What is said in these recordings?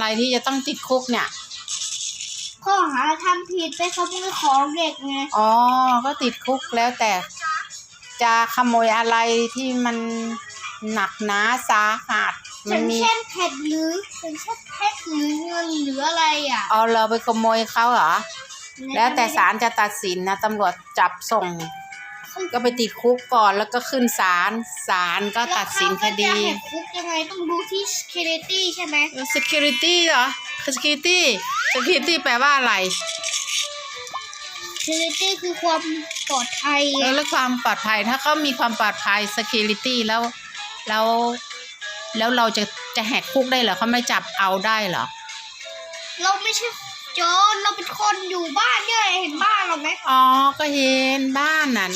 อะไรที่จะต้องติดคุกเนี่ย ข้อหาทำผิดไปขโมยของเด็กไงอ๋อ ก็ติดคุกแล้วแต่ จะขโมยอะไรที่มันหนักหนาสาหัสอมันย่างมี เช่นแผ่นหรืออย่างเช่นเพชรหรือเงินหรืออะไรอะเอาเราไปขโมยเขาเหรอ แล้วแต่ศาลจะตัดสินนะตำรวจจับส่ง ก็ไปติดคุกก่อนแล้วก็ขึ้นศาลศาลก็ตัดสินคดี แล้วเขาก็จะแหกคุกยังไงต้องดูที่ security ใช่ไหม security เหรอ security security แปลว่าอะไร security คือความปลอดภัยเออแล้วความปลอดภัยถ้าเขามีความปลอดภัย security แล้วแล้วแล้วเราจะจะแหกคุกได้เหรอเขาไม่จับเอาได้เหรอเราไม่ใช่โจรเราเป็นคนอยู่บ้านเนี่ยเห็นบ้านเราไหมอ๋อก็เห็นบ้านน่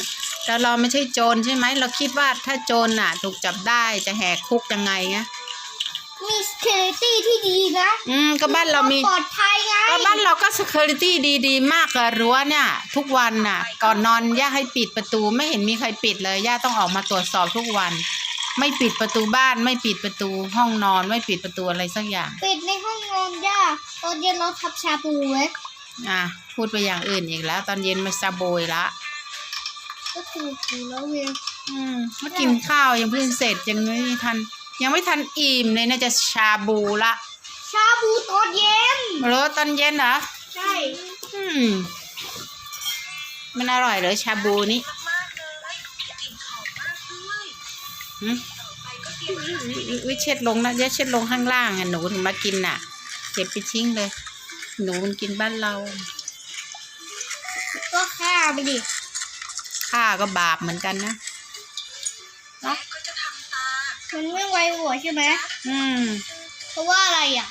ะแต่เราไม่ใช่โจรใช่ไหม เราคิดว่าถ้าโจรน่ะ ถูกจับได้จะแหกคุกยังไงไงมี security ที่ดีนะอืมก็บ้านเรามีควปลอดภัยไงก็บ้านเราก็ security ดีๆมากเลยรั้วเนี่ย ทุกวันน่ะ ก่อนนอนย่าให้ปิดประตูไม่เห็นมีใครปิดเลยย่าต้องออกมาตรวจสอบทุกวัน ไม่ปิดประตูบ้านไม่ปิดประตูห้องนอนไม่ปิดประตูอะไรสักอย่าง ปิดในห้องนอนย่าตอนเย็นเราทับชาบูไว้อะพูดไปอย่างอื่นอีกแล้ว ตอนเย็นมาซาโบยละ ก็คือคือแล้วเวยอืมมากินข้าวยังเพิ่งเสร็จยังไม่ทัน ยังไม่ทันอิ่มเลยน่าจะชาบูละชาบูตอนเย็นรสตอนเย็นเหรอใช่อืมมันอร่อยเลยชาบูนี่หืมวิเช็ดลงนะเดี๋ยวเช็ดลงข้างล่างอะหนูถึงมากินน่ะเก็บไปทิ้งเลย หนูมันกินบ้านเรา ก็ฆ่าไปดิ ข้าก็บาปเหมือนกันนะเนาะมันไม่ไวหัวใช่ไหมอืม เพราะว่าอะไรอะ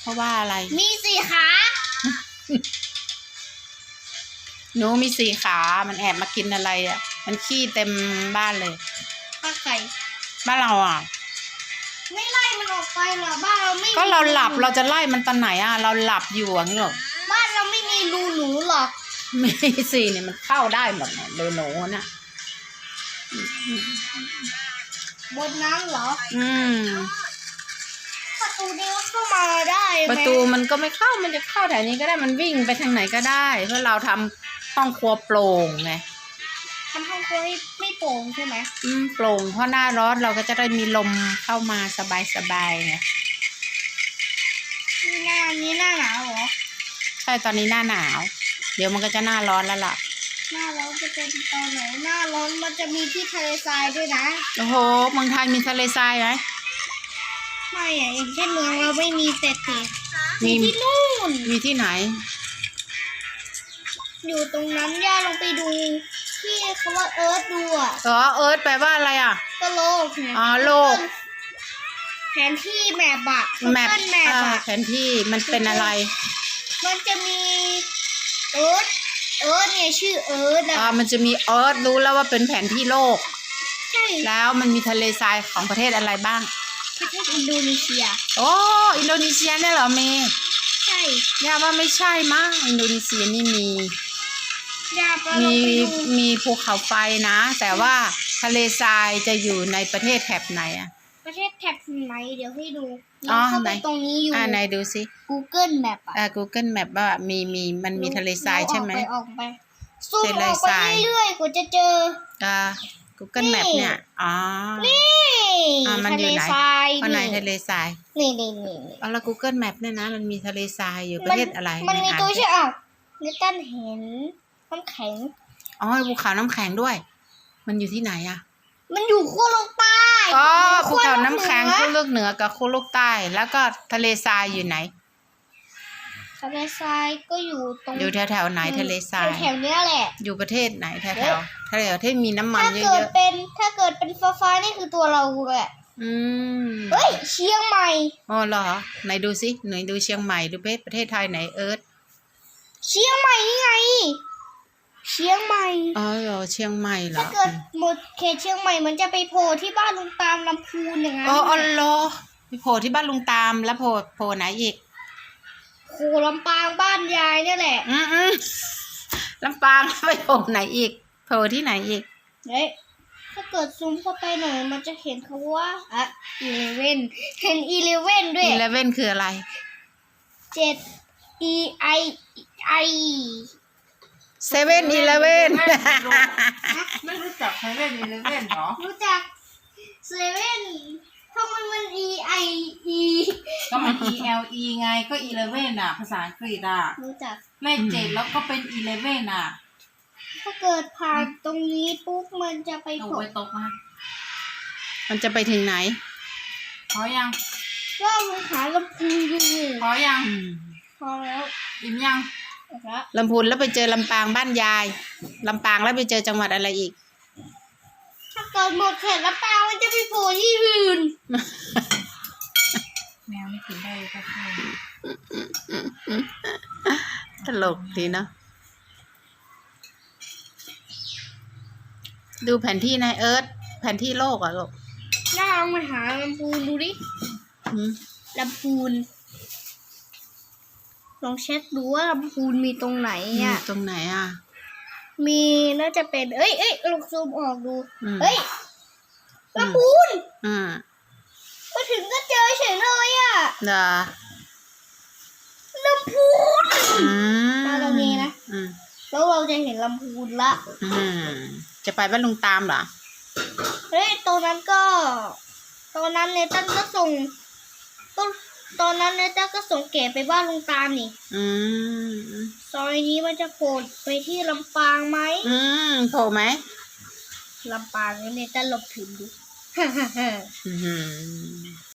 เพราะว่าอะไร มีสี่ขาหนูมีสี่ขา มันแอบมากินอะไรอะ มันขี้เต็มบ้านเลยป้าไข่บ้านเราอะ ไม่ไล่มันออกไปหรอ บ้านเราไม่มีก็เราหลับ เราจะไล่มันตอนไหนอะ เราหลับอยู่อะงี้หรอกบ้านเราไม่มีรูหนูหรอก ไม่สิเนี่ยมันเข้าได้หมดเนี่ยเดนหนูน่ะบนน้ำเหรอ อืม ประตูนี้ก็เข้ามาได้ไหมประตูมันก็ไม่เข้ามันจะเข้าแถวนี้ก็ได้มันวิ่งไปทางไหนก็ได้ เพราะเราทำห้องครัวโปร่งไงทำห้องครัวให้ไม่โปร่งใช่ไหมอืมโปร่งเพราะหน้าร้อนเราก็จะได้มีลมเข้ามาสบายๆไงนี่หน้านี้หน้าหนาวเหรอ ใช่ตอนนี้หน้าหนาว เดี๋ยวมันก็จะหน้าร้อนแล้วล่ะ หน้าร้อนจะเป็นตอนไหนหน้าร้อนมันจะมีที่ทะเลทรายด้วยนะ โอ้โหเมืองไทยมีทะเลทรายไหมไม่อะอย่างเช่นเมืองเราไม่มีแต่ติดมีมีที่นู่น มีที่ไหน อยู่ตรงนั้นย่าลองไปดูที่คำว่าเอิร์ธดูอะอ๋อเอิร์ธแปลว่าอะไรอะ ก็โลกไงอ๋อโลก แผนที่แมปอะแมปแมปอ่าอะแผนที่มันเป็นอะไร มันจะมี เอิร์ธเอิร์ธเนี่ยชื่อเอิร์ธอ่าอะมันจะมีเอิร์ธรู้แล้วว่าเป็นแผนที่โลก ใช่แล้วมันมีทะเลทรายของประเทศอะไรบ้าง ประเทศอินโดนีเซีย โอ้อินโดนีเซียเนี่ยเหรอเมย์ใช่ย่าว่าไม่ใช่มั้งอินโดนีเซียนี่มีย่าไปลอมีงไปดู มีภูเขาไฟนะ แต่ว่าทะเลทรายจะอยู่ในประเทศแถบไหนอะ ประเทศแถบไหนเดี๋ยวให้ดูอ๋อเข้าไหไปน ตรงนี้อยู่ อ่าไหนดูสิ Google Map อะอ่า Google Map ว่ามีมีมันมีทะเลทรายใช่ไหมออกปออกไปซูมทะเลออกไปทราย เรื่อยๆกว่าจะเจอ อ่า Google Map เนี่ย อ๋อ นี่อะมันอยู่ไหนทะเลทรายข้างในทะเลทรายนี่นี่นี่ เอาละ Google Map เนี่ยนะ มันมีทะเลทรายอยู่ประเทศอะไรมันมีไหอ่าตัวสิชื่ออะนิตันเห็นน้ำแข็ง อ๋อภูเขาน้ำแข็งด้วย มันอยู่ที่ไหนอะ มันอยู่ขั้วโลกใต้อ๋อมัภูเขาน้ำแข็งขั้คู่วโลกลูกเหนือกับคู่ลูกใต้ แล้วก็ทะเลทรายอยู่ไหน ทะเลทรายก็อยู่ตรงอยู่แถวแถวๆไหนทะเลทราย แถวๆเนี้ยแหละ อยู่ประเทศไหนแถวแถเอ๊ะวทะเลที่มีน้ำมันถ้าเยเกิดอะเป็นถ้าเกิดเป็นฟ้าฟ้าๆนี่คือตัวเราแหละๆอืมเฮ้ยเชียงใหม่ อ๋อเหรอไหนดูสิไหนดูเชียงใหม่ดูประเทศไทยไหนเอิร์ธเชียงใหม่นี่ไง เชียงใหม่อ๋อเหรอเชียงใหม่เหรถ้าอเกิดหมดเขตเชียงใหม่มันจะไปโผล่ที่บ้านลุงตามลำพูนอย่างนั้นอ๋ออ๋อเหรอไปโผล่ที่บ้านลุงตามแล้วโผล่โผล่ไหนอีกโผล่ลำปางบ้านยายเนี่ยแหละ อืมอืมลำปางแล้วไปโผล่ไหนอีกโผล่ที่ไหนอีกเฮ้ยถ้าเกิดซูมเข้าไปหน่อยมันจะเห็นคำว่าอะอีเลเว่นเห็นอีเลเว่นด้วยอีเลเว่นคืออะไรเจ็ด E I I เซเว่นอีเลเว่นไม่รู้จักเซเว่นอีเลเว่นเหรอ รู้จักเซเว่นทำไมมัน E I E ก็มัน E L E ไงก็อีเลเว่นอะ ภาษาอังกฤษอะ รู้จัก เลขเจ็ดแล้วก็เป็นอีเลเว่นอะ ถ้าเกิดผ่านตรงนี้ปุ๊บมันจะไปเอาโผล่ไว้ตกมามันจะไปถึงไหน พอยัง ก็มันหาลำพูอยู่พอยังอืมพอแล้ว อิ่มยังนะครับ ลำพูนแล้วไปเจอลำปางบ้านยาย ลำปางแล้วไปเจอจังหวัดอะไรอีก ถ้าเกิดหมดเขตแล้วปลามันจะไปโผล่ที่อื่น แมวไม่กินได้ก็ใช่ตลกดีเนาะ ดูแผนที่นายเอิร์ธแผนที่โลกอะลูกน่าเอามาหาลำพูนดูดิอืมลำพูน ลองเช็คดูว่าลำพูนมีตรงไหนอยู่อะ ตรงไหนอะ มีน่าจะเป็น เอ้ยเอ้ยลองซูมออกดู อืมเฮ้ยลำพูนอ่ามาถึงก็เจอเฉยเลยอะเหรอลำพูน อืมมาตรงนี้นะ อืมแล้วเราจะเห็นลำพูนละ อืมจะไปบ้านลุงตามเหรอ เฮ้ยตอนนั้นก็ ตอนนั้นเนตันก็ส่งก็ ตอนนั้นเนตันก็ส่งเก๋ไปบ้านลุงตามนี่อืมซอยนี้มันจะโผล่ไปที่ลำปางไหมอืมโผล่ไหมลำปางแล้วเนตันหลบถึงดูอืม